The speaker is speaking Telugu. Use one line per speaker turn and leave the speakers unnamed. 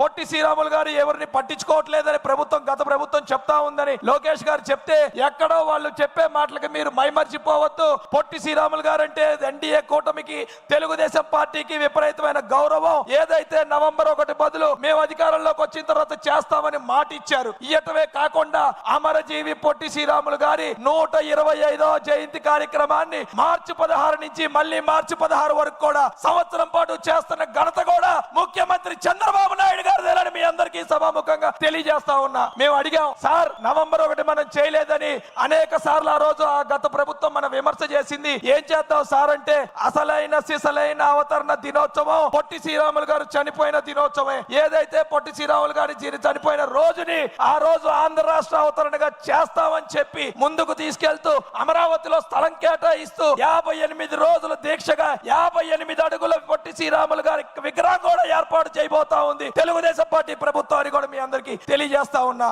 పొట్టి శ్రీరాములు గారు ఎవరిని పట్టించుకోవట్లేదని ప్రభుత్వం గత ప్రభుత్వం చెప్తా ఉందని లోకేష్ గారు చెప్తే ఎక్కడో వాళ్ళు చెప్పే మాటలకి మీరు మైమర్చిపోవద్దు. పొట్టి శ్రీరాములు గారు అంటే ఎన్డీఏ కూటమికి తెలుగుదేశం పార్టీకి విపరీతమైన గౌరవం. ఏదైతే నవంబర్ ఒకటి బదులు మేము అధికారంలోకి వచ్చిన తర్వాత చేస్తామని మాట ఇచ్చారు ఇయటమే కాకుండా అమరజీవి పొట్టి శ్రీరాములు గారి నూట ఇరవై ఐదో జయంతి కార్యక్రమాన్ని మార్చి పదహారు నుంచి మళ్ళీ మార్చి పదహారు వరకు కూడా సంవత్సరం పాటు చేస్తున్న ఘనత చంద్రబాబు నాయుడు గారిదేనని మీ అందరికీ సభాముఖంగా తెలియజేస్తా ఉన్నా. మేము అడిగాం సార్ నవంబర్ ఒకటి మనం చేయలేదని అనేక సార్లు ఆ రోజు ఆ గత ప్రభుత్వం మన విమర్శ చేసింది. ఏం చేద్దాం సార్ అంటే అసలైన సిసలైన అవతరణ దినోత్సవం పొట్టి శ్రీరాములు గారు చనిపోయిన దినోత్సవం ఏదైతే పొట్టి శ్రీరాములు గారి చనిపోయిన రోజుని ఆ రోజు ఆంధ్ర రాష్ట్ర అవతరణగా చేస్తామని చెప్పి ముందుకు తీసుకెళ్తూ అమరావతిలో స్థలం కేటాయిస్తూ యాభై ఎనిమిది రోజుల దీక్షగా యాభై ఎనిమిది అడుగుల పొట్టి శ్రీరాములు గారి విగ్రహం కూడా ఏర్పాటు చేయబోతా ఉంది. తెలుగుదేశం పార్టీ ప్రభుత్వాన్ని కూడా మీ అందరికీ తెలియజేస్తా ఉన్నా.